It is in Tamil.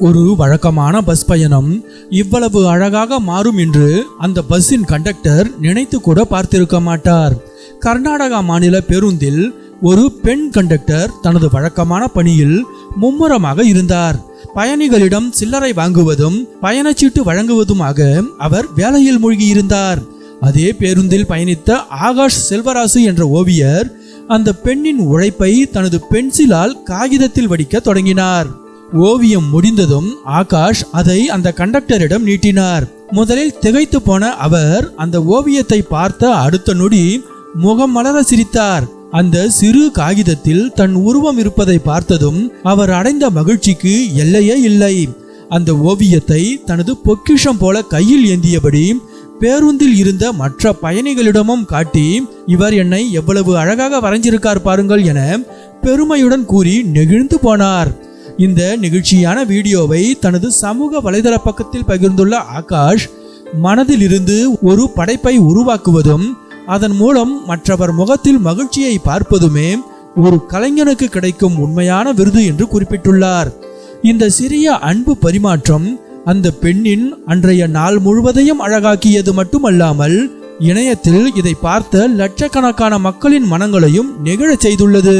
ஒரு வழக்கமான பஸ் பயணம் இவ்வளவு அழகாக மாறும் என்று அந்த பஸ்ஸின் கண்டக்டர் நினைத்து கூட பார்த்திருக்க மாட்டார். கர்நாடகா மாநில பேருந்தில் ஒரு பெண் கண்டக்டர் தனது வழக்கமான பணியில் மும்முரமாக இருந்தார். பயணிகளிடம் சில்லறை வாங்குவதும் பயணச்சீட்டு வழங்குவதுமாக அவர் வேலையில் மூழ்கியிருந்தார். அதே பேருந்தில் பயணித்த ஆகாஷ் செல்வராசு என்ற ஓவியர் அந்த பெண்ணின் உழைப்பை தனது பென்சிலால் காகிதத்தில் வடிக்க தொடங்கினார். ஓவியம் முடிந்ததும் ஆகாஷ் அதை அந்த கண்டக்டரிடம் நீட்டினார். முதலில் திகைத்து போன அவர் அந்த ஓவியத்தை பார்த்த அடுத்த நொடி முகம் மலர சிரித்தார். அந்த சிறு காகிதத்தில் தன் உருவம் இருப்பதை பார்த்ததும் அவர் அடைந்த மகிழ்ச்சிக்கு எல்லையே இல்லை. அந்த ஓவியத்தை தனது பொக்கிஷம் போல கையில் ஏந்தியபடி பேருந்தில் இருந்த மற்ற பயணிகளிடமும் காட்டி இவர் என்னை எவ்வளவு அழகாக வரைஞ்சிருக்கார் பாருங்கள் என பெருமையுடன் கூறி நெகிழ்ந்து போனார். இந்த நிகழ்ச்சியான வீடியோவை தனது சமூக வலைதள பக்கத்தில் பகிர்ந்துள்ள ஆகாஷ் மனதில் இருந்து ஒரு படைப்பை உருவாக்குவதும் அதன் மூலம் மற்றவர் முகத்தில் மகிழ்ச்சியை பார்ப்பதுமே ஒரு கலைஞனுக்கு கிடைக்கும் உண்மையான விருது என்று குறிப்பிட்டுள்ளார். இந்த சிறிய அன்பு பரிமாற்றம் அந்த பெண்ணின் அன்றைய நாள் முழுவதையும் அழகாக்கியது மட்டுமல்லாமல் இணையத்தில் இதை பார்த்த லட்சக்கணக்கான மக்களின் மனங்களையும் நெகிழச் செய்துள்ளது.